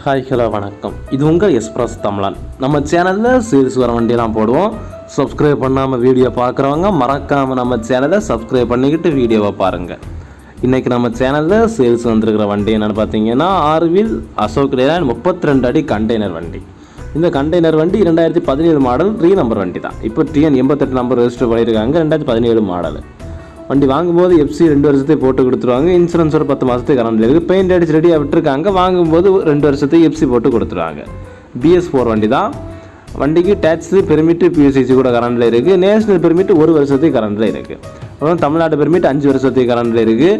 Hi hello வணக்கம். இது உங்கள் எஸ்பிரஸ் தமிழன். நம்ம சேனலில் சேல்ஸ் வர வண்டியெல்லாம் போடுவோம். சப்ஸ்கிரைப் பண்ணாமல் வீடியோ பார்க்குறவங்க மறக்காமல் நம்ம சேனலை சப்ஸ்கிரைப் பண்ணிக்கிட்டு வீடியோவை பாருங்கள் இன்றைக்கி நம்ம சேனலில் சேல்ஸ் வந்திருக்கிற வண்டி என்னென்னு பார்த்தீங்கன்னா ஆர்வில் அசோக் லேலாண்ட் முப்பத்தி ரெண்டு அடி கண்டெய்னர் வண்டி. இந்த கண்டெய்னர் வண்டி ரெண்டாயிரத்தி பதினேழு மாடல் ரீ நம்பர் வண்டி தான். இப்போ டிஎன் எண்பத்தெட்டு நம்பர் ரெஜிஸ்டர் பண்ணியிருக்காங்க ரெண்டாயிரத்தி பதினேழு மாடல் வண்டி வாங்கும்போது எஃப்சி ரெண்டு வருஷத்தையும் போட்டு கொடுத்துருவாங்க. இன்சூரன்ஸ் ஒரு பத்து மாதத்துக்கு கரண்டில் இருக்குது. பெயிண்ட் அடிச்சு ரெடியாக விட்டுருக்காங்க. வாங்கும்போது ரெண்டு வருஷத்துக்கு எஃப்சி போட்டு கொடுத்துருவாங்க. பிஎஸ் ஃபோர் வண்டி தான். வண்டிக்கு டேக்ஸு பெர்மிட்டு பியூசிசி கூட கரண்டில் இருக்குது. நேஷனல் பெர்மிட் ஒரு வருஷத்துக்கு கரண்டில் இருக்குது. அப்புறம் தமிழ்நாடு பெர்மிட் அஞ்சு வருஷத்துக்கு கரண்டில் இருக்குது.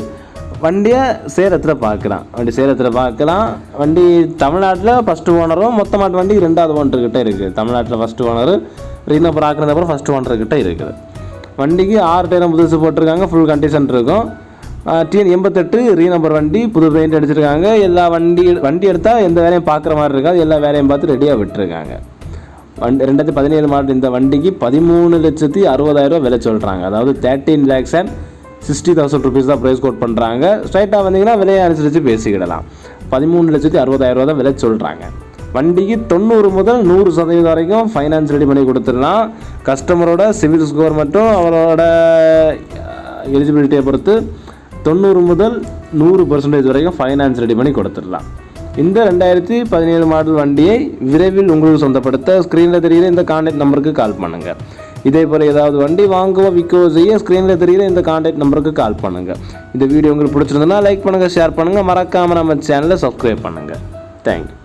வண்டியை சேலத்தில் பார்க்கலாம். வண்டி சேலத்தில் பார்க்கலாம். வண்டி தமிழ்நாட்டில் ஃபஸ்ட்டு ஓனரும் மொத்தமாட்டு வண்டி ரெண்டாவது ஓனர்கிட்ட இருக்குது. தமிழ்நாட்டில் ஃபஸ்ட்டு ஓனர் ரீனப்பர் ஆக்குனதுக்கப்புறம் ஃபஸ்ட்டு ஓனர்கிட்ட இருக்குது. வண்டிக்கு ஆறு டயரும் புதுசு போட்டிருக்காங்க. ஃபுல் கண்டிஷன் இருக்கும். டிஎன் எண்பத்தெட்டு ரீ நம்பர் வண்டி புது பெயிண்ட் அடிச்சிருக்காங்க. எல்லா வண்டி வண்டி எடுத்தால் எந்த வேலையும் பார்க்குற மாதிரி இருக்காது. எல்லா வேலையும் பார்த்து ரெடியாக விட்டுருக்காங்க. வண்டி ரெண்டாயிரத்தி பதினேழு மாடல் இந்த வண்டிக்கு பதிமூணு லட்சத்தி அறுபதாயிரம் விலை சொல்கிறாங்க அதாவது thirteen lakhs and sixty thousand rupees தான் ப்ரைஸ் கோட் பண்ணுறாங்க ஸ்ட்ரைட்டாக வந்தீங்கன்னா விலையை அனுசரித்து பேசிக்கிடலாம். பதிமூணு லட்சத்தி அறுபதாயிரம் தான் விலை சொல்கிறாங்க வண்டிக்கு தொண்ணூறு முதல் நூறு சதவீதம் வரைக்கும் ஃபைனான்ஸ் ரெடி பண்ணி கொடுத்துடலாம். கஸ்டமரோட சிவில் ஸ்கோர் மற்றும் அவரோட எலிஜிபிலிட்டியை பொறுத்து தொண்ணூறு முதல் நூறு பர்சன்டேஜ் வரைக்கும் ஃபைனான்ஸ் ரெடி பண்ணி கொடுத்துடலாம். இந்த ரெண்டாயிரத்தி பதினேழு மாடல் வண்டியை விரைவில் உங்களுக்கு சொந்தப்படுத்த ஸ்க்ரீனில் தெரிகிற இந்த கான்டாக்ட் நம்பருக்கு கால் பண்ணுங்கள் இதே போல் ஏதாவது வண்டி வாங்கவோ விற்கவோ செய்ய ஸ்க்ரீனில் தெரிகிற இந்த கான்டாக்ட் நம்பருக்கு கால் பண்ணுங்கள் இந்த வீடியோ உங்களுக்கு பிடிச்சிருந்ததுன்னா லைக் பண்ணுங்கள் ஷேர் பண்ணுங்கள் மறக்காமல் நம்ம சேனலை சப்ஸ்கிரைப் பண்ணுங்கள் தேங்க்யூ